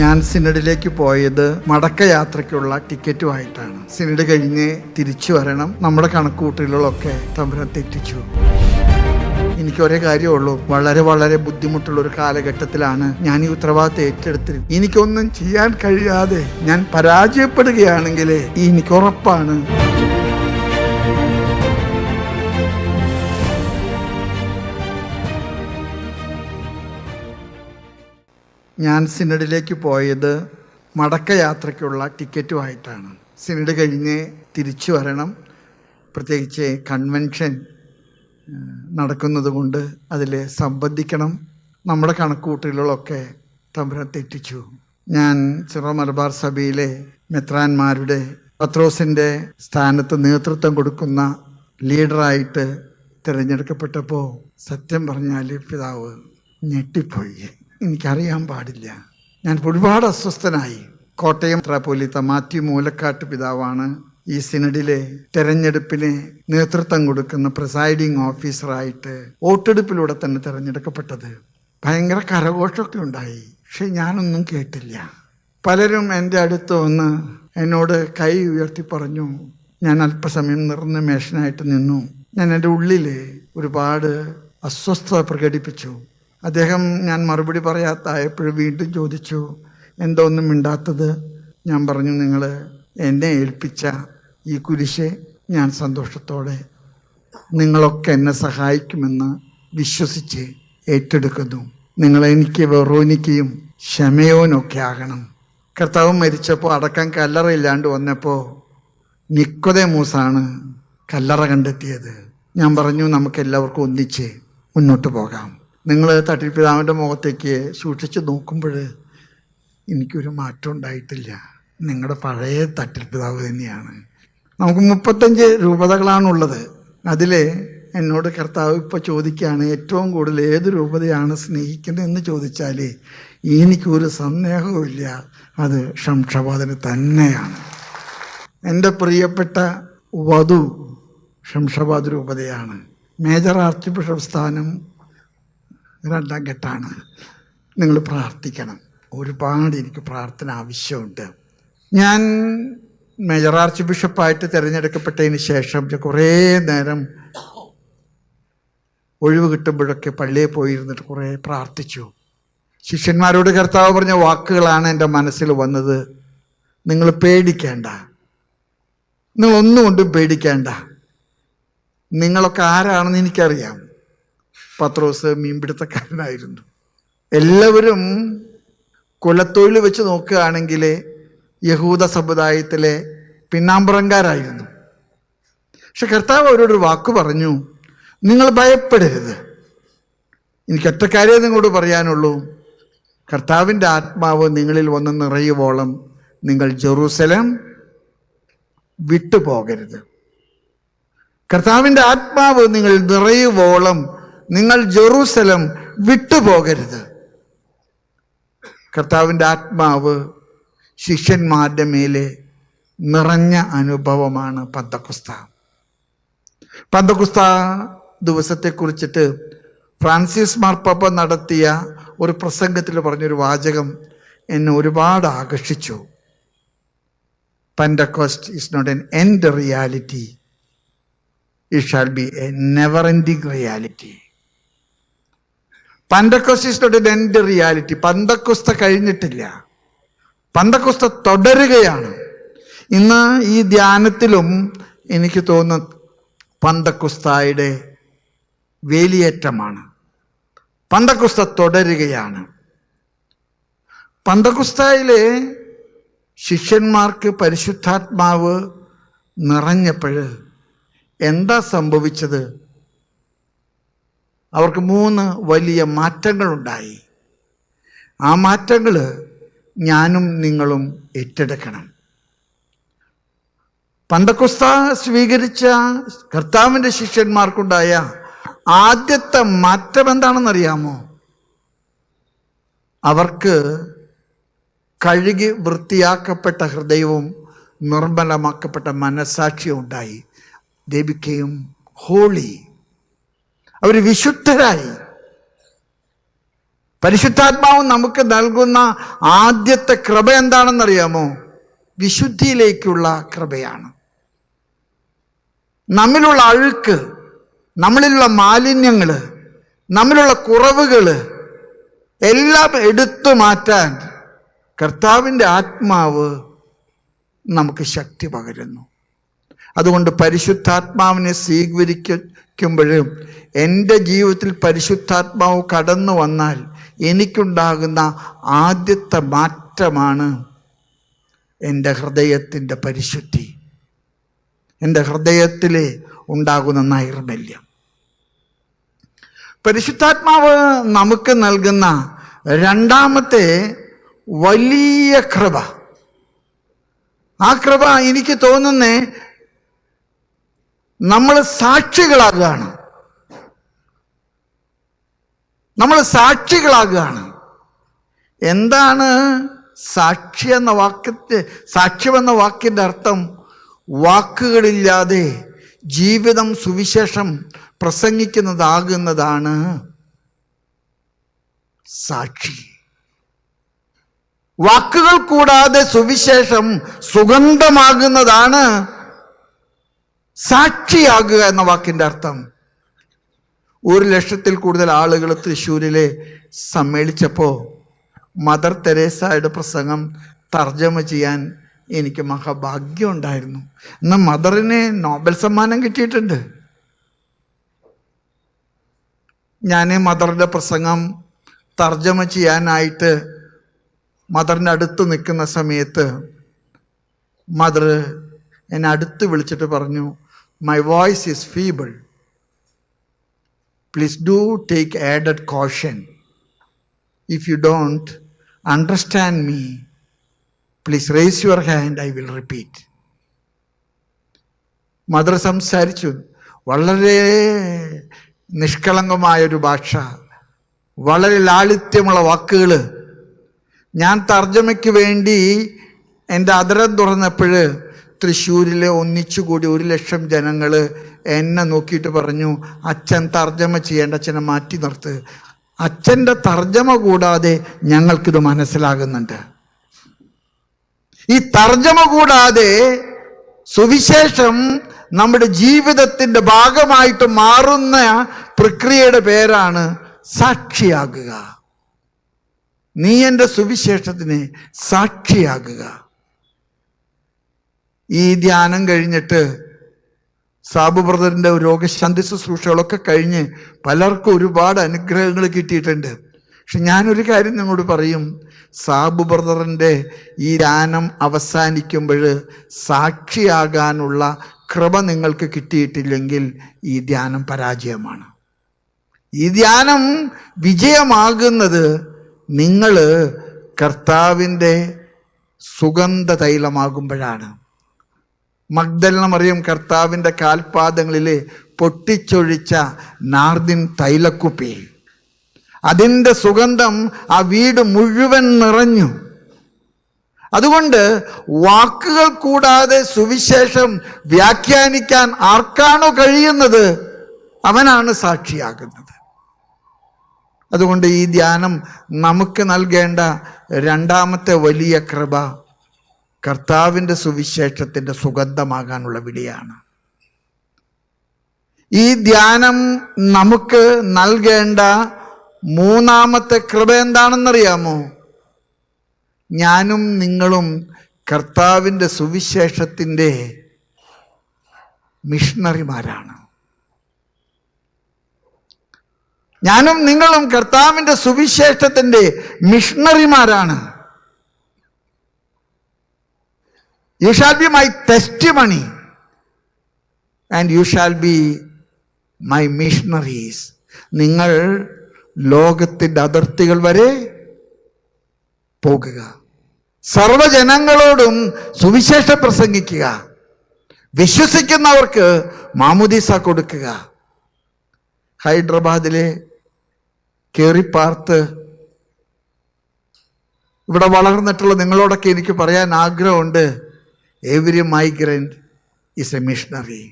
ഞാൻ സിനഡിലേക്ക് പോയത് മടക്കയാത്രയ്ക്കുള്ള ടിക്കറ്റുമായിട്ടാണ് സിനഡ് കഴിഞ്ഞ് തിരിച്ചു വരണം. നമ്മുടെ കണക്കുകൂട്ടലുകളൊക്കെ തമ്പുരാൻ തെറ്റിച്ചു. എനിക്ക് ഒരേ കാര്യമുള്ളൂ. വളരെ വളരെ ബുദ്ധിമുട്ടുള്ള ഒരു കാലഘട്ടത്തിലാണ് ഞാൻ ഈ ഉത്തരവാദിത്തം ഏറ്റെടുത്തത് എനിക്കൊന്നും ചെയ്യാൻ കഴിയാതെ ഞാൻ പരാജയപ്പെടുകയാണെങ്കിൽ എനിക്ക് ഉറപ്പാണ്. ഞാൻ സിനഡിലേക്ക് പോയത് മടക്കയാത്രയ്ക്കുള്ള ടിക്കറ്റുമായിട്ടാണ് സിനഡ് കഴിഞ്ഞ് തിരിച്ചു വരണം. പ്രത്യേകിച്ച് കൺവെൻഷൻ നടക്കുന്നത് കൊണ്ട് അതിൽ സംബന്ധിക്കണം. നമ്മുടെ കണക്കുകൂട്ടലുകളൊക്കെ തമ്പുരാൻ തെറ്റിച്ചു. ഞാൻ ചെറോ മലബാർ സഭയിലെ മെത്രാന്മാരുടെ പത്രോസിന്റെ സ്ഥാനത്ത് നേതൃത്വം കൊടുക്കുന്ന ലീഡറായിട്ട് തിരഞ്ഞെടുക്കപ്പെട്ടപ്പോൾ സത്യം പറഞ്ഞാൽ പിതാവ് ഞെട്ടിപ്പോയി. എനിക്കറിയാൻ പാടില്ല. ഞാൻ ഒരുപാട് അസ്വസ്ഥനായി. കോട്ടയം മെത്രാപ്പോലീത്ത മാത്യു മൂലക്കാട്ട് പിതാവാണ് ഈ സിനഡിലെ തെരഞ്ഞെടുപ്പിന് നേതൃത്വം കൊടുക്കുന്ന പ്രിസൈഡിംഗ് ഓഫീസറായിട്ട് വോട്ടെടുപ്പിലൂടെ തന്നെ തിരഞ്ഞെടുക്കപ്പെട്ടത്. ഭയങ്കര കരഘോഷമൊക്കെ ഉണ്ടായി. പക്ഷെ ഞാനൊന്നും കേട്ടില്ല. പലരും എന്റെ അടുത്ത് വന്ന് എന്നോട് കൈ ഉയർത്തി പറഞ്ഞു ഞാൻ അല്പസമയം നിറഞ്ഞ മേഷനായിട്ട് നിന്നു. ഞാൻ എന്റെ ഉള്ളിൽ ഒരുപാട് അസ്വസ്ഥത പ്രകടിപ്പിച്ചു. അദ്ദേഹം ഞാൻ മറുപടി പറയാത്തായപ്പോൾ വീണ്ടും ചോദിച്ചു എന്തോ ഒന്നും മിണ്ടാത്തത്? ഞാൻ പറഞ്ഞു നിങ്ങൾ എന്നെ ഏൽപ്പിച്ച ഈ കുരിശെ ഞാൻ സന്തോഷത്തോടെ നിങ്ങളൊക്കെ എന്നെ സഹായിക്കുമെന്ന് വിശ്വസിച്ച് ഏറ്റെടുക്കുന്നു. നിങ്ങൾ എനിക്ക് വെറോനിക്കയും ക്ഷമയോനൊക്കെ ആകണം. കർത്താവ് മരിച്ചപ്പോൾ അടക്കം കല്ലറയില്ലാണ്ട് വന്നപ്പോൾ നിക്കൊതേമൂസാണ് കല്ലറ കണ്ടെത്തിയത്. ഞാൻ പറഞ്ഞു നമുക്ക് എല്ലാവർക്കും ഒന്നിച്ച് മുന്നോട്ട് പോകാം. നിങ്ങൾ തട്ടിപ്പിതാവിന്റെ മുഖത്തേക്ക് സൂക്ഷിച്ച് നോക്കുമ്പോൾ എനിക്കൊരു മാറ്റം ഉണ്ടായിട്ടില്ല. നിങ്ങളുടെ പഴയ തട്ടിപ്പിതാവ് തന്നെയാണ്. നമുക്ക് മുപ്പത്തഞ്ച് രൂപതകളാണുള്ളത്. അതിൽ എന്നോട് കർത്താവ് ഇപ്പോൾ ചോദിക്കുകയാണ് ഏറ്റവും കൂടുതൽ ഏത് രൂപതയാണ് സ്നേഹിക്കുന്നതെന്ന് ചോദിച്ചാൽ എനിക്കൊരു സന്ദേഹവുമില്ല അത് ശംഷാബാദിന് തന്നെയാണ്. എന്റെ പ്രിയപ്പെട്ട വധു ഷംഷബാദ് രൂപതയാണ്. മേജർ ആർച്ച് ബിഷപ്പ് സ്ഥാനം രണ്ടാം ഘട്ടമാണ് നിങ്ങൾ പ്രാർത്ഥിക്കണം. ഒരുപാട് എനിക്ക് പ്രാർത്ഥന ആവശ്യമുണ്ട്. ഞാൻ മേജർ ആർച്ച് ബിഷപ്പായിട്ട് തിരഞ്ഞെടുക്കപ്പെട്ടതിന് ശേഷം കുറേ നേരം ഒഴിവ് കിട്ടുമ്പോഴൊക്കെ പള്ളിയിൽ പോയിരുന്നിട്ട് കുറേ പ്രാർത്ഥിച്ചു. ശിഷ്യന്മാരോട് കർത്താവ് പറഞ്ഞ വാക്കുകളാണ് എന്റെ മനസ്സിൽ വന്നത്. നിങ്ങൾ പേടിക്കേണ്ട. നിങ്ങൾ ഒന്നും കൊണ്ടും പേടിക്കേണ്ട. നിങ്ങളൊക്കെ ആരാണെന്ന് എനിക്കറിയാം. പത്രോസ് മീൻപിടുത്തക്കാരനായിരുന്നു. എല്ലാവരും കുലത്തൊഴിൽ വെച്ച് നോക്കുകയാണെങ്കിൽ യഹൂദ സമുദായത്തിലെ പിന്നാമ്പുറങ്കാരായിരുന്നു പക്ഷെ കർത്താവ് അവരോടൊരു വാക്ക് പറഞ്ഞു നിങ്ങൾ ഭയപ്പെടരുത്. എനിക്ക് എത്ര കാര്യം നിങ്ങളോട് പറയാനുള്ളൂ. കർത്താവിന്റെ ആത്മാവ് നിങ്ങളിൽ വന്ന് നിറയുവോളം നിങ്ങൾ ജെറൂസലം വിട്ടുപോകരുത്. കർത്താവിന്റെ ആത്മാവ് നിങ്ങൾ നിറയുവോളം നിങ്ങൾ ജെറൂസലം വിട്ടുപോകരുത്. കർത്താവിന്റെ ആത്മാവ് ശിഷ്യന്മാരുടെ മേലെ നിറഞ്ഞ അനുഭവമാണ് പന്തക്കുസ്ത. പന്തക്കുസ്ത ദിവസത്തെക്കുറിച്ചിട്ട് ഫ്രാൻസിസ് മാർപ്പാപ്പ നടത്തിയ ഒരു പ്രസംഗത്തിൽ പറഞ്ഞൊരു വാചകം എന്നെ ഒരുപാട് ആകർഷിച്ചു. Pentecost is not an end reality it shall be a never ending reality Pentecost is not end reality പന്തക്കുസ്ത കഴിഞ്ഞിട്ടില്ല. പന്തക്കുസ്ത തുടരുകയാണ്. ഇന്ന് ഈ ധ്യാനത്തിലും എനിക്ക് തോന്നുന്ന പന്തക്കുസ്തായുടെ വേലിയേറ്റമാണ്. പന്തക്കുസ്ത തുടരുകയാണ്. പന്തക്കുസ്തായിലെ ശിഷ്യന്മാർക്ക് പരിശുദ്ധാത്മാവ് നിറഞ്ഞപ്പോൾ എന്താ സംഭവിച്ചത്? അവർക്ക് മൂന്ന് വലിയ മാറ്റങ്ങളുണ്ടായി. ആ മാറ്റങ്ങൾ ഞാനും നിങ്ങളും ഏറ്റെടുക്കണം. പന്തക്കുസ്ത സ്വീകരിച്ച കർത്താവിന്റെ ശിഷ്യന്മാർക്കുണ്ടായ ആദ്യത്തെ മാറ്റം എന്താണെന്നറിയാമോ? അവർക്ക് കഴുകി വൃത്തിയാക്കപ്പെട്ട ഹൃദയവും നിർമ്മലമാക്കപ്പെട്ട മനസാക്ഷിയും ഉണ്ടായി. ദേവിക്കയും ഹോളി. അവർ വിശുദ്ധരായി. പരിശുദ്ധാത്മാവ് നമുക്ക് നൽകുന്ന ആദ്യത്തെ കൃപ എന്താണെന്നറിയാമോ? വിശുദ്ധിയിലേക്കുള്ള കൃപയാണ്. നമ്മിലുള്ള അഴുക്ക് നമ്മളിലുള്ള മാലിന്യങ്ങൾ നമ്മിലുള്ള കുറവുകൾ എല്ലാം എടുത്തു മാറ്റാൻ കർത്താവിന്റെ ആത്മാവ് നമുക്ക് ശക്തി പകരുന്നു. അതുകൊണ്ട് പരിശുദ്ധാത്മാവിനെ സ്വീകരിക്കുമ്പോഴും എന്റെ ജീവിതത്തിൽ പരിശുദ്ധാത്മാവ് കടന്നു വന്നാൽ എനിക്കുണ്ടാകുന്ന ആദ്യത്തെ മാറ്റമാണ് എന്റെ ഹൃദയത്തിന്റെ പരിശുദ്ധി. എന്റെ ഹൃദയത്തിൽ ഉണ്ടാകുന്ന നൈർമല്യം. പരിശുദ്ധാത്മാവ് നമുക്ക് നൽകുന്ന രണ്ടാമത്തെ വലിയ കൃപ. ആ കൃപ എനിക്ക് തോന്നുന്നേ നമ്മൾ സാക്ഷികളാകുകയാണ്. നമ്മൾ സാക്ഷികളാകുകയാണ്. എന്താണ് സാക്ഷി എന്ന വാക്യത്തെ സാക്ഷ്യം എന്ന വാക്കിന്റെ അർത്ഥം? വാക്കുകളില്ലാതെ ജീവിതം സുവിശേഷം പ്രസംഗിക്കുന്നതാകുന്നതാണ് സാക്ഷി. വാക്കുകൾ കൂടാതെ സുവിശേഷം സുഗന്ധമാകുന്നതാണ് സാക്ഷിയാകുക എന്ന വാക്കിന്റെ അർത്ഥം ഒരു ലക്ഷത്തിൽ കൂടുതൽ ആളുകൾ തൃശ്ശൂരിലെ സമ്മേളിച്ചപ്പോൾ മദർ തെരേസയുടെ പ്രസംഗം തർജമ ചെയ്യാൻ എനിക്ക് മഹാഭാഗ്യം ഉണ്ടായിരുന്നു. ഇന്ന് മദറിന് നോബൽ സമ്മാനം കിട്ടിയിട്ടുണ്ട്. ഞാൻ മദറിന്റെ പ്രസംഗം തർജമ ചെയ്യാനായിട്ട് മദറിന്റെ അടുത്ത് നിൽക്കുന്ന സമയത്ത് മദർ എന്നെ അടുത്ത് വിളിച്ചിട്ട് പറഞ്ഞു my voice is feeble please do take added caution if you don't understand me please raise your hand I will repeat mother സംസാരിച്ചു. വളരെ നിഷ്കളങ്കമായൊരു ഭാഷ. വളരെ ലാളിത്യമുള്ള വാക്കുകൾ. ഞാൻ തർജമയ്ക്ക് വേണ്ടി എന്റെ അതരം തുറന്നപ്പോൾ തൃശ്ശൂരിലെ ഒന്നിച്ചുകൂടി ഒരു ലക്ഷം ജനങ്ങൾ എന്നെ നോക്കിയിട്ട് പറഞ്ഞു അച്ഛൻ തർജമ ചെയ്യേണ്ട അച്ഛനെ മാറ്റി നിർത്ത്. അച്ഛന്റെ തർജമ കൂടാതെ ഞങ്ങൾക്കിത് മനസ്സിലാകുന്നുണ്ട്. ഈ തർജമ കൂടാതെ സുവിശേഷം നമ്മുടെ ജീവിതത്തിന്റെ ഭാഗമായിട്ട് മാറുന്ന പ്രക്രിയയുടെ പേരാണ് സാക്ഷിയാകുക. നീ എന്റെ സുവിശേഷത്തിന് സാക്ഷിയാകുക. ഈ ധ്യാനം കഴിഞ്ഞിട്ട് സാബു ബ്രദറിന്റെ രോഗശാന്തി ശുശ്രൂഷകളൊക്കെ കഴിഞ്ഞ് പലർക്കും ഒരുപാട് അനുഗ്രഹങ്ങൾ കിട്ടിയിട്ടുണ്ട്. പക്ഷെ ഞാനൊരു കാര്യം നിങ്ങളോട് പറയും. സാബു ബ്രദറിന്റെ ഈ ധ്യാനം അവസാനിക്കുമ്പോൾ സാക്ഷിയാകാനുള്ള കൃപ നിങ്ങൾക്ക് കിട്ടിയിട്ടില്ലെങ്കിൽ ഈ ധ്യാനം പരാജയമാണ്. ഈ ധ്യാനം വിജയമാകുന്നത് നിങ്ങൾ കർത്താവിന്റെ സുഗന്ധ തൈലമാകുമ്പോഴാണ് മഗ്ദലന മറിയം കർത്താവിന്റെ കാൽപാദങ്ങളിൽ പൊട്ടിച്ചൊഴിച്ച നാർദിൻ തൈലക്കുപ്പി. അതിന്റെ സുഗന്ധം ആ വീട് മുഴുവൻ നിറഞ്ഞു. അതുകൊണ്ട് വാക്കുകൾ കൂടാതെ സുവിശേഷം വ്യാഖ്യാനിക്കാൻ ആർക്കാണോ കഴിയുന്നത് അവനാണ് സാക്ഷിയാകുന്നത്. അതുകൊണ്ട് ഈ ധ്യാനം നമുക്ക് നൽകേണ്ട രണ്ടാമത്തെ വലിയ കൃപ കർത്താവിന്റെ സുവിശേഷത്തിന്റെ സുഗന്ധമാകാനുള്ള വിളിയാണ്. ഈ ധ്യാനം നമുക്ക് നൽകേണ്ട മൂന്നാമത്തെ കൃപ എന്താണെന്നറിയാമോ? ഞാനും നിങ്ങളും കർത്താവിന്റെ സുവിശേഷത്തിന്റെ മിഷണറിമാരാണ്. ഞാനും നിങ്ങളും കർത്താവിന്റെ സുവിശേഷത്തിന്റെ മിഷണറിമാരാണ്. You shall be my testimony and you shall be my missionaries നിങ്ങൾ ലോകത്തിന്റെ അതിർത്തികൾ വരെ പോകുക. സർവജനങ്ങളോടും സുവിശേഷം പ്രസംഗിക്കുക. വിശ്വസിക്കുന്നവർക്ക് മാമുദീസ കൊടുക്കുക. ഹൈദരാബാദിലെ കയറിപ്പാർത്ത് ഇവിടെ വളർന്നിട്ടുള്ള നിങ്ങളോടൊക്കെ എനിക്ക് പറയാൻ ആഗ്രഹമുണ്ട്. Every migrant is a missionary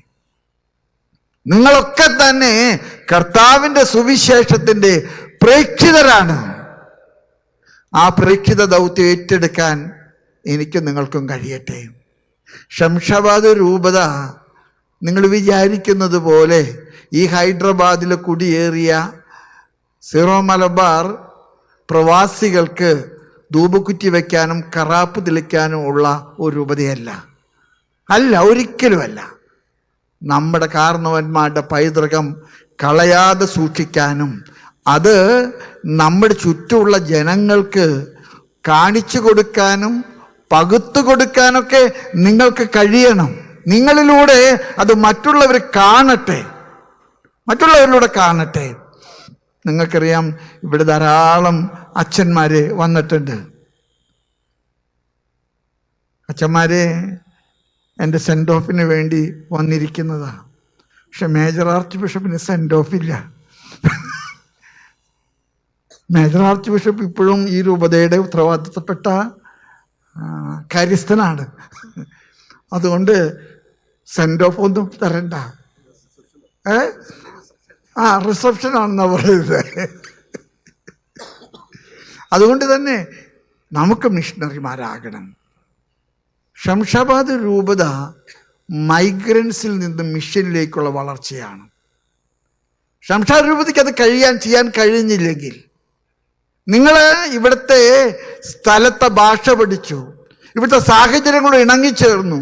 നിങ്ങളൊക്കെ തന്നെ കർത്താവിന്റെ സുവിശേഷത്തിന്റെ പ്രേക്ഷിതരാണ്. ആ പ്രേക്ഷിത ദൗത്യം ഏറ്റെടുക്കാൻ എനിക്കും നിങ്ങൾക്കും കഴിയട്ടെ. ശംഷവാദ രൂപത നിങ്ങൾ വിചാരിക്കുന്നത് പോലെ ഈ ഹൈദരാബാദിൽ കുടിയേറിയ സീറോ മലബാർ പ്രവാസികൾക്ക് ധൂപക്കുറ്റി വയ്ക്കാനും കറാപ്പ് തെളിക്കാനും ഉള്ള ഒരു രൂപതയല്ല അല്ല ഒരിക്കലുമല്ല. നമ്മുടെ കാരണവന്മാരുടെ പൈതൃകം കളയാതെ സൂക്ഷിക്കാനും അത് നമ്മുടെ ചുറ്റുമുള്ള ജനങ്ങൾക്ക് കാണിച്ചു കൊടുക്കാനും പകുത്തു കൊടുക്കാനൊക്കെ നിങ്ങൾക്ക് കഴിയണം. നിങ്ങളിലൂടെ അത് മറ്റുള്ളവർ കാണട്ടെ. മറ്റുള്ളവരിലൂടെ കാണട്ടെ. നിങ്ങൾക്കറിയാം ഇവിടെ ധാരാളം അച്ഛന്മാര് വന്നിട്ടുണ്ട്. അച്ഛന്മാരെ എന്റെ സെൻഡ് ഓഫിന് വേണ്ടി വന്നിരിക്കുന്നതാണ് പക്ഷെ മേജർ ആർച്ച് ബിഷപ്പിന് സെൻഡ് ഓഫ് ഇല്ല മേജർ ആർച്ച് ബിഷപ്പ് ഇപ്പോഴും ഈ രൂപതയുടെ ഉത്തരവാദിത്തപ്പെട്ട കാര്യസ്ഥനാണ്. അതുകൊണ്ട് സെൻഡ് ഓഫ് ഒന്നും തരണ്ട. ഏ? ആ റിസപ്ഷൻ ആണെന്നാ പറയുന്നത് അതുകൊണ്ട് തന്നെ നമുക്ക് മിഷണറിമാരാകണം ശംഷാബാദ് രൂപത മൈഗ്രൻസിൽ നിന്ന് മിഷനിലേക്കുള്ള വളർച്ചയാണ്. ഷംഷാദ് രൂപതയ്ക്ക് അത് കഴിയാൻ ചെയ്യാൻ കഴിഞ്ഞില്ലെങ്കിൽ നിങ്ങൾ ഇവിടുത്തെ സ്ഥലത്തെ ഭാഷ പഠിച്ചു ഇവിടുത്തെ സാഹചര്യങ്ങളോട് ഇണങ്ങിച്ചേർന്നു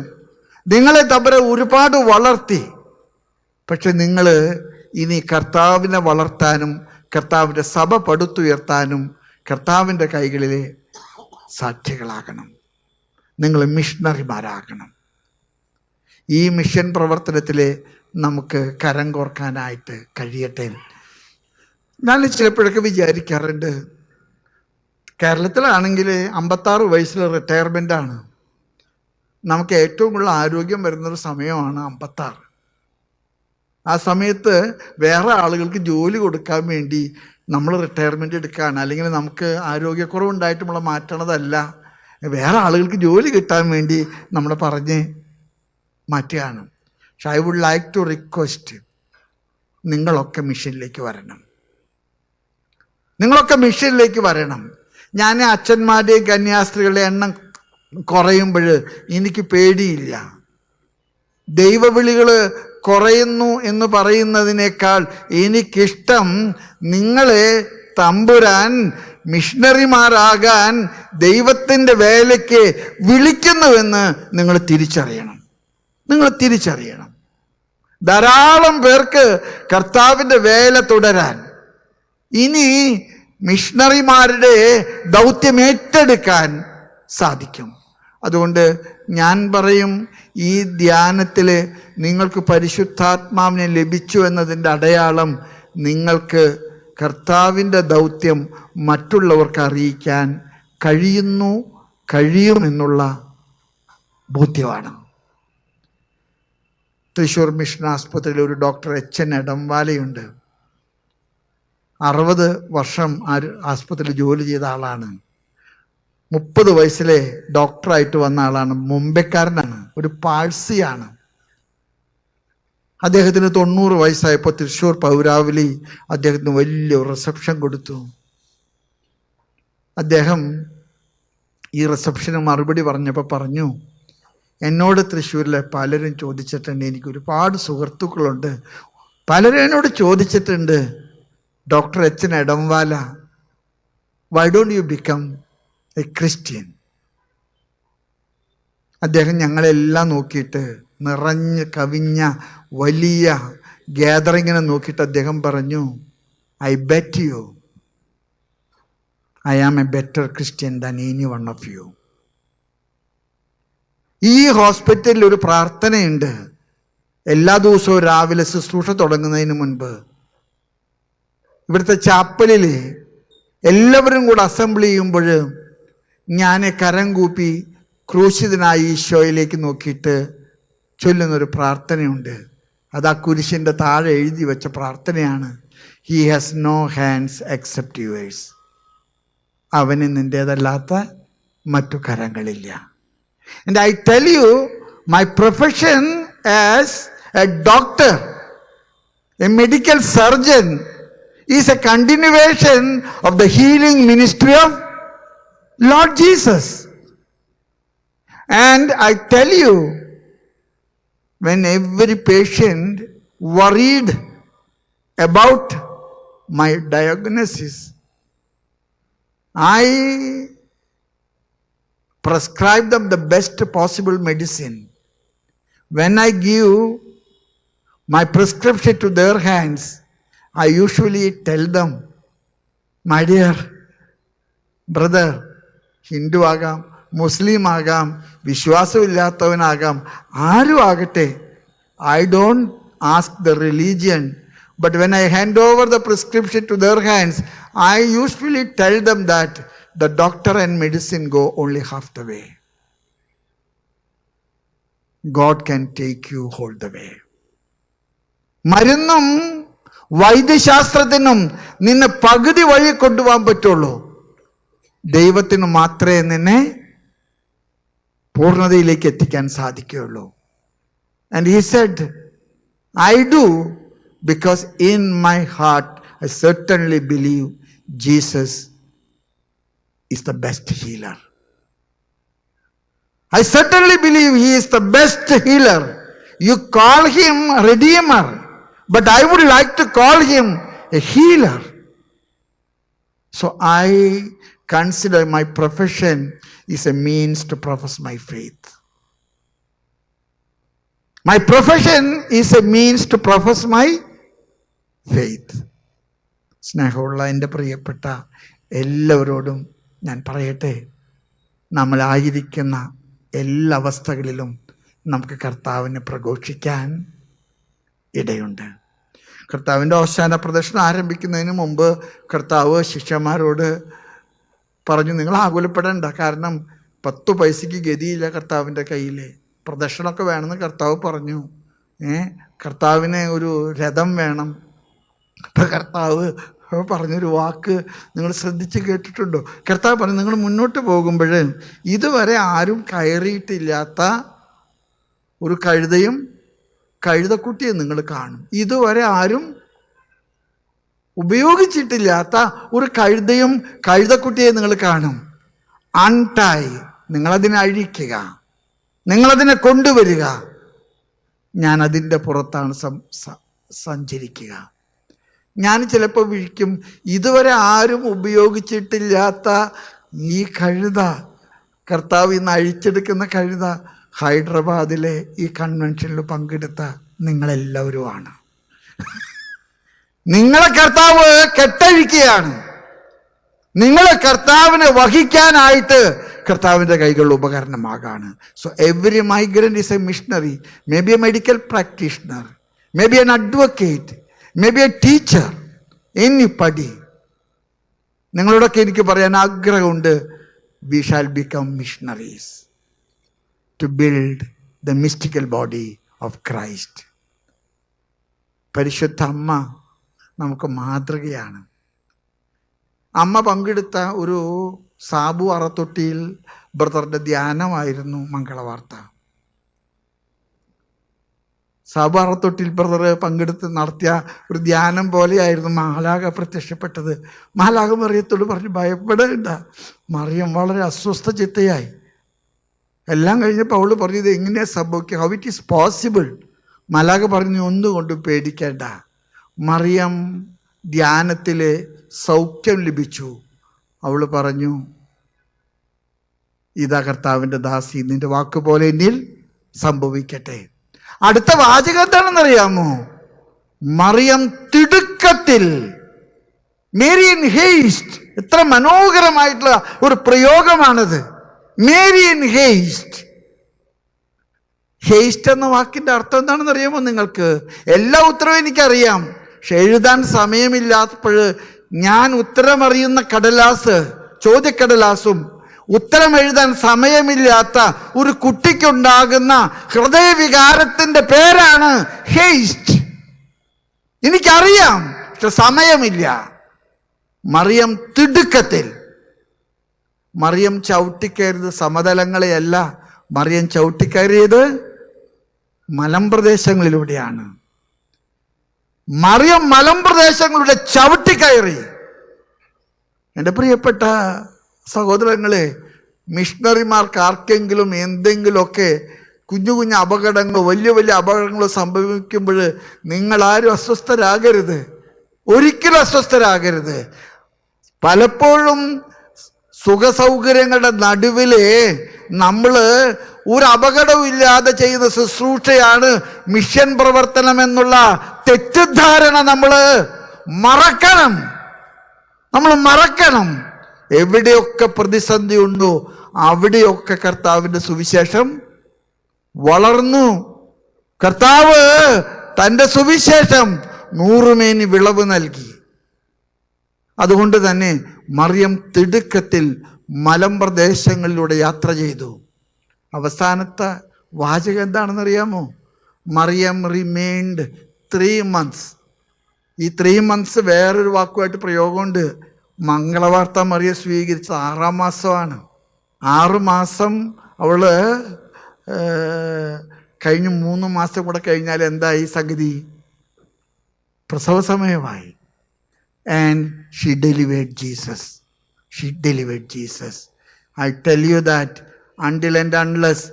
നിങ്ങളെ തമ്മിൽ ഒരുപാട് വളർത്തി. പക്ഷെ നിങ്ങൾ ഇനി കർത്താവിനെ വളർത്താനും കർത്താവിന്റെ സഭ പടുത്തുയർത്താനും കർത്താവിന്റെ കൈകളിലെ സാക്ഷികളാകണം. നിങ്ങൾ മിഷണറിമാരാകണം. ഈ മിഷൻ പ്രവർത്തനത്തിൽ നമുക്ക് കരം കോർക്കാനായിട്ട് കഴിയട്ടെ. ഞാൻ ചിലപ്പോഴൊക്കെ വിചാരിക്കാറുണ്ട് കേരളത്തിലാണെങ്കിൽ അമ്പത്താറ് വയസ്സിൽ റിട്ടയർമെന്റ് ആണ്. നമുക്ക് ഏറ്റവും കൂടുതൽ ആരോഗ്യം വരുന്നൊരു സമയമാണ് അമ്പത്താറ്. ആ സമയത്ത് വേറെ ആളുകൾക്ക് ജോലി കൊടുക്കാൻ വേണ്ടി നമ്മൾ റിട്ടയർമെന്റ് എടുക്കുകയാണ് അല്ലെങ്കിൽ നമുക്ക് ആരോഗ്യക്കുറവുണ്ടായിട്ട് നമ്മളെ മാറ്റണതല്ല വേറെ ആളുകൾക്ക് ജോലി കിട്ടാൻ വേണ്ടി നമ്മൾ പറഞ്ഞ് മാറ്റുകയാണ്. പക്ഷെ I would like to request നിങ്ങളൊക്കെ മിഷനിലേക്ക് വരണം. നിങ്ങളൊക്കെ മിഷനിലേക്ക് വരണം. ഞാൻ അച്ഛന്മാരുടെയും കന്യാസ്ത്രീകളുടെ എണ്ണം കുറയുമ്പോൾ എനിക്ക് പേടിയില്ല. ദൈവവിളികൾ കുറയുന്നു എന്ന് പറയുന്നതിനേക്കാൾ എനിക്കിഷ്ടം നിങ്ങളെ തമ്പുരാൻ മിഷണറിമാരാകാൻ ദൈവത്തിന്റെ വേലയ്ക്ക് വിളിക്കുന്നുവെന്ന് നിങ്ങൾ തിരിച്ചറിയണം. നിങ്ങൾ തിരിച്ചറിയണം. ധാരാളം പേർക്ക് കർത്താവിന്റെ വേല തുടരാൻ. ഇനി മിഷണറിമാരുടെ ദൗത്യം ഏറ്റെടുക്കാൻ സാധിക്കും. അതുകൊണ്ട് ഞാൻ പറയും ഈ ധ്യാനത്തിൽ നിങ്ങൾക്ക് പരിശുദ്ധാത്മാവിനെ ലഭിച്ചു എന്നതിന്റെ അടയാളം നിങ്ങൾക്ക് കർത്താവിന്റെ ദൗത്യം മറ്റുള്ളവർക്ക് അറിയിക്കാൻ കഴിയുന്നു കഴിയുമെന്നുള്ള ബോധ്യമാണ്. തൃശ്ശൂർ മിഷൻ ആസ്പത്രിയിൽ ഒരു ഡോക്ടർ എച്ച് എൻ എടംവാലയുണ്ട്. അറുപത് വർഷം ആ ആസ്പത്രിയിൽ ജോലി ചെയ്ത ആളാണ്. മുപ്പത് വയസ്സിലെ ഡോക്ടറായിട്ട് വന്ന ആളാണ്. മുംബൈക്കാരനാണ്. ഒരു പാഴ്സിയാണ്. അദ്ദേഹത്തിന് തൊണ്ണൂറ് വയസ്സായപ്പോൾ തൃശ്ശൂർ പൗരാവലി അദ്ദേഹത്തിന് വലിയ റിസപ്ഷൻ കൊടുത്തു. അദ്ദേഹം ഈ റിസപ്ഷന് മറുപടി പറഞ്ഞപ്പോൾ പറഞ്ഞു എന്നോട് തൃശ്ശൂരിലെ പലരും ചോദിച്ചിട്ടുണ്ട്. എനിക്ക് ഒരുപാട് സുഹൃത്തുക്കളുണ്ട്. പലരും എന്നോട് ചോദിച്ചിട്ടുണ്ട്. Doctor H. N Edamwala why don't you become a Christian. അദ്ദേഹം ഞങ്ങളെല്ലാം നോക്കിയിട്ട് നിറഞ്ഞ് കവിഞ്ഞ വലിയ ഗ്യാതറിങ്ങിനെ നോക്കിയിട്ട് അദ്ദേഹം പറഞ്ഞു I bet you I am a better Christian than any one of you ഈ ഹോസ്പിറ്റലിൽ ഒരു പ്രാർത്ഥനയുണ്ട്. എല്ലാ ദിവസവും രാവിലെ ശുശ്രൂഷ തുടങ്ങുന്നതിന് മുൻപ്. ഇവിടുത്തെ ചാപ്പലിൽ എല്ലാവരും കൂടെ അസംബിൾ ചെയ്യുമ്പോൾ ഞാൻ കരം കൂപ്പി ക്രൂശിതനായ ഈശോയിലേക്ക് നോക്കിയിട്ട് ചൊല്ലുന്നൊരു പ്രാർത്ഥനയുണ്ട്. അത് ആ കുരിശിന്റെ താഴെ എഴുതി വെച്ച പ്രാർത്ഥനയാണ്. He has no hands except yours അവന് നിന്റേതല്ലാത്ത മറ്റു കരങ്ങളില്ല. എന്റെ I tell you my profession as a doctor a medical surgeon is a continuation of the healing ministry of Lord Jesus. And I tell you, when every patient worried about my diagnosis, I prescribe them the best possible medicine. When I give my prescription to their hands, I usually tell them, my dear brother, Hindu ആകാം മുസ്ലിം ആകാം വിശ്വാസമില്ലാത്തവനാകാം ആരും ആകട്ടെ I don't ask the religion but when I hand over the prescription to their hands I usually tell them that the doctor and medicine go only half the way God can take you whole the way മരുന്നും വൈദ്യശാസ്ത്രത്തിനും നിന്നെ പകുതി വഴി കൊണ്ടുപോകാൻ പറ്റുള്ളൂ. ദൈവത്തിന് മാത്രമേ നിന്നെ പൂർണ്ണതയിലേക്ക് എത്തിക്കാൻ സാധിക്കുകയുള്ളൂ and he said I do because in my heart I certainly believe Jesus is the best healer. I certainly believe he is the best healer. You call him Redeemer, but I would like to call him a healer. So I consider my profession is a means to profess my faith. My profession is a means to profess my faith. സ്നേഹമുള്ള എന്റെ പ്രിയപ്പെട്ട എല്ലാവരോടും ഞാൻ പറയട്ടെ നമ്മളായിരിക്കുന്ന എല്ലാ അവസ്ഥകളിലും നമുക്ക് കർത്താവിനെ പ്രഘോഷിക്കാൻ ഇടയുണ്ട് കർത്താവിന്റെ അവസാന പ്രദർശനം ആരംഭിക്കുന്നതിന് മുമ്പ് കർത്താവ് ശിഷ്യന്മാരോട് പറഞ്ഞു നിങ്ങൾ ആകുലപ്പെടേണ്ട. കാരണം പത്ത് പൈസയ്ക്ക് ഗതിയില്ല കർത്താവിന്റെ കയ്യിൽ പ്രദക്ഷിണമൊക്കെ വേണമെന്ന് കർത്താവ് പറഞ്ഞു. ഏ? കർത്താവിന് ഒരു രഥം വേണം. അപ്പം കർത്താവ് പറഞ്ഞൊരു വാക്ക് നിങ്ങൾ ശ്രദ്ധിച്ച് കേട്ടിട്ടുണ്ടോ? കർത്താവ് പറഞ്ഞു നിങ്ങൾ മുന്നോട്ട് പോകുമ്പോൾ ഇതുവരെ ആരും കയറിയിട്ടില്ലാത്ത ഒരു കഴുതയും കഴുതക്കുട്ടിയും നിങ്ങൾ കാണും. ഇതുവരെ ആരും ഉപയോഗിച്ചിട്ടില്ലാത്ത ഒരു കഴുതയും കഴുതക്കുട്ടിയെ നിങ്ങൾ കാണും. അൺടായി നിങ്ങളതിനെ അഴിക്കുക. നിങ്ങളതിനെ കൊണ്ടുവരിക. ഞാൻ അതിന്റെ പുറത്താണ് സഞ്ചരിക്കുക. ഞാൻ ചിലപ്പോൾ വിളിക്കും ഇതുവരെ ആരും ഉപയോഗിച്ചിട്ടില്ലാത്ത ഈ കഴുത കർത്താവ് ഇന്ന് അഴിച്ചെടുക്കുന്ന കഴുത ഹൈദരാബാദിലെ ഈ കൺവെൻഷനിൽ പങ്കെടുത്ത നിങ്ങളെല്ലാവരുമാണ്. നിങ്ങളെ കർത്താവ് കെട്ടഴിക്കുകയാണ്. നിങ്ങളെ കർത്താവിനെ വഹിക്കാനായിട്ട് കർത്താവിന്റെ കൈകളിൽ ഉപകരണമാകാണ്. So every migrant is a missionary may be a medical practitioner may be an advocate may be a teacher എന്നി പടി. നിങ്ങളോടൊക്കെ എനിക്ക് പറയാൻ ആഗ്രഹമുണ്ട്. We shall become missionaries to build the mystical body of Christ പരിശുദ്ധ അമ്മ നമുക്ക് മാതൃകയാണ്. അമ്മ പങ്കെടുത്ത ഒരു സാബു അറത്തൊട്ടിയിൽ ബ്രദറിന്റെ ധ്യാനമായിരുന്നു മംഗളവാർത്ത. സാബു അറത്തൊട്ടിയിൽ ബ്രദർ പങ്കെടുത്ത് നടത്തിയ ഒരു ധ്യാനം പോലെയായിരുന്നു മാലാക പ്രത്യക്ഷപ്പെട്ടത്. മാലാക മറിയത്തോട് പറഞ്ഞു ഭയപ്പെടേണ്ട. മറിയം വളരെ അസ്വസ്ഥ ചിത്തയായി. എല്ലാം കഴിഞ്ഞപ്പോൾ അവൾ പറഞ്ഞത് ഇത് എങ്ങനെയാ സംഭവിക്കുക? ഹൗ ഇറ്റ് ഈസ് പോസിബിൾ മലാക പറഞ്ഞു ഒന്നുകൊണ്ടും പേടിക്കേണ്ട. മറിയം ധ്യാനത്തിൽ സൗഖ്യം ലഭിച്ചു. അവൾ പറഞ്ഞു ഇതാ കർത്താവിന്റെ ദാസി നിന്റെ വാക്കുപോലെ എന്നിൽ സംഭവിക്കട്ടെ. അടുത്ത വാചകം എന്താണെന്നറിയാമോ? മറിയം തിടുക്കത്തിൽ മേരി ഇൻ ഹേസ്റ്റ്. എത്ര മനോഹരമായിട്ടുള്ള ഒരു പ്രയോഗമാണത്. Marry in haste. ഹേസ്റ്റ് എന്ന വാക്കിന്റെ അർത്ഥം എന്താണെന്ന് അറിയാമോ നിങ്ങൾക്ക്? എല്ലാ ഉത്തരവും എനിക്കറിയാം. പക്ഷെ എഴുതാൻ സമയമില്ലാത്തപ്പോൾ ഞാൻ ഉത്തരമറിയുന്ന കടലാസ് ചോദ്യക്കടലാസും ഉത്തരം എഴുതാൻ സമയമില്ലാത്ത ഒരു കുട്ടിക്കുണ്ടാകുന്ന ഹൃദയവികാരത്തിന്റെ പേരാണ് ഹേസ്റ്റ്. എനിക്കറിയാം പക്ഷെ സമയമില്ല. മറിയം തിടുക്കത്തിൽ. മറിയം ചവിട്ടിക്കയറിയത് സമതലങ്ങളെയല്ല മറിയം ചവിട്ടിക്കയറിയത് മലമ്പ്രദേശങ്ങളിലൂടെയാണ്. മറിയം മലമ്പ്രദേശങ്ങളുടെ ചവിട്ടിക്കയറി എന്റെ പ്രിയപ്പെട്ട സഹോദരങ്ങളെ മിഷണറിമാർക്ക് ആർക്കെങ്കിലും എന്തെങ്കിലുമൊക്കെ കുഞ്ഞു കുഞ്ഞു അപകടങ്ങൾ വലിയ വലിയ അപകടങ്ങൾ സംഭവിക്കുമ്പോൾ നിങ്ങളാരും അസ്വസ്ഥരാകരുത്. ഒരിക്കലും അസ്വസ്ഥരാകരുത്. പലപ്പോഴും സുഖസൗകര്യങ്ങളുടെ നടുവിലെ നമ്മൾ ഒരു അപകടവും ഇല്ലാതെ ചെയ്യുന്ന ശുശ്രൂഷയാണ് മിഷൻ പ്രവർത്തനം എന്നുള്ള തെറ്റിദ്ധാരണ നമ്മൾ മറക്കണം. നമ്മൾ മറക്കണം. എവിടെയൊക്കെ പ്രതിസന്ധി ഉണ്ടോ അവിടെയൊക്കെ കർത്താവിന്റെ സുവിശേഷം വളർന്നു. കർത്താവ് തന്റെ സുവിശേഷം നൂറുമേനി വിളവ് നൽകി. അതുകൊണ്ട് തന്നെ മറിയം തിടുക്കത്തിൽ മലമ്പ്രദേശങ്ങളിലൂടെ യാത്ര ചെയ്തു. അവസാനത്തെ വാചകം എന്താണെന്നറിയാമോ? മറിയം റിമെയിൻഡ് ത്രീ മന്ത്സ് ഈ ത്രീ മന്ത്സ് വേറൊരു വാക്കുമായിട്ട് പ്രയോഗമുണ്ട്. മംഗളവാർത്ത മറിയ സ്വീകരിച്ച ആറാം മാസമാണ്. ആറു മാസം അവൾ കഴിഞ്ഞ മൂന്ന് മാസം കൂടെ കഴിഞ്ഞാൽ എന്തായി സംഗതി? പ്രസവ സമയമായി. And she delivered Jesus she delivered Jesus I tell you that until and unless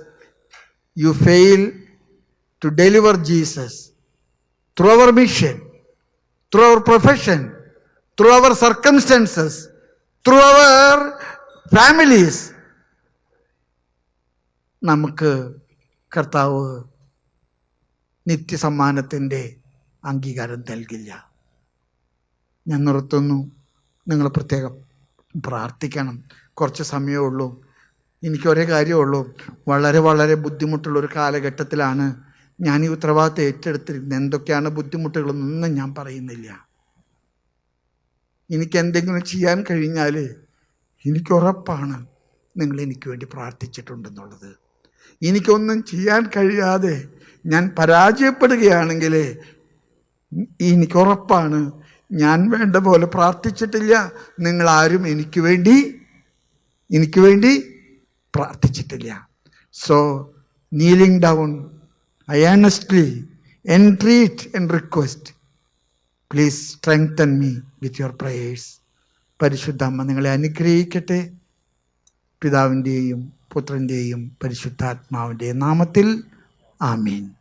you fail to deliver Jesus through our mission through our profession, through our circumstances, through our families, നമുക്ക് കർത്താവ് നിത്യസമ്മാനത്തിന്റെ അംഗീകാരം നൽകില്ല. ഞാൻ നിർത്തുന്നു. നിങ്ങൾ പ്രത്യേകം പ്രാർത്ഥിക്കണം. കുറച്ച് സമയമേ ഉള്ളൂ എനിക്ക് ഒരേ കാര്യമുള്ളൂ. വളരെ വളരെ ബുദ്ധിമുട്ടുള്ള ഒരു കാലഘട്ടത്തിലാണ് ഞാൻ ഈ ഉത്തരവാദിത്തം ഏറ്റെടുത്തിരിക്കുന്നത്. എന്തൊക്കെയാണ് ബുദ്ധിമുട്ടുകളെന്നൊന്നും ഞാൻ പറയുന്നില്ല. എനിക്ക് എന്തെങ്കിലും ചെയ്യാൻ കഴിഞ്ഞാൽ എനിക്ക് ഉറപ്പാണ് നിങ്ങൾ എനിക്ക് വേണ്ടി പ്രാർത്ഥിച്ചിട്ടുണ്ടെന്നുള്ളത്. എനിക്കൊന്നും ചെയ്യാൻ കഴിയാതെ ഞാൻ പരാജയപ്പെടുകയാണെങ്കിൽ എനിക്ക് ഉറപ്പാണ് ഞാൻ വേണ്ട പോലെ പ്രാർത്ഥിച്ചിട്ടില്ല. നിങ്ങളാരും എനിക്ക് വേണ്ടി എനിക്ക് വേണ്ടി പ്രാർത്ഥിച്ചിട്ടില്ല. So kneeling down I earnestly entreat and request please strengthen me with your prayers പരിശുദ്ധ അമ്മ നിങ്ങളെ അനുഗ്രഹിക്കട്ടെ. പിതാവിന്റെയും പുത്രന്റെയും പരിശുദ്ധാത്മാവിന്റെയും നാമത്തിൽ ആമീൻ.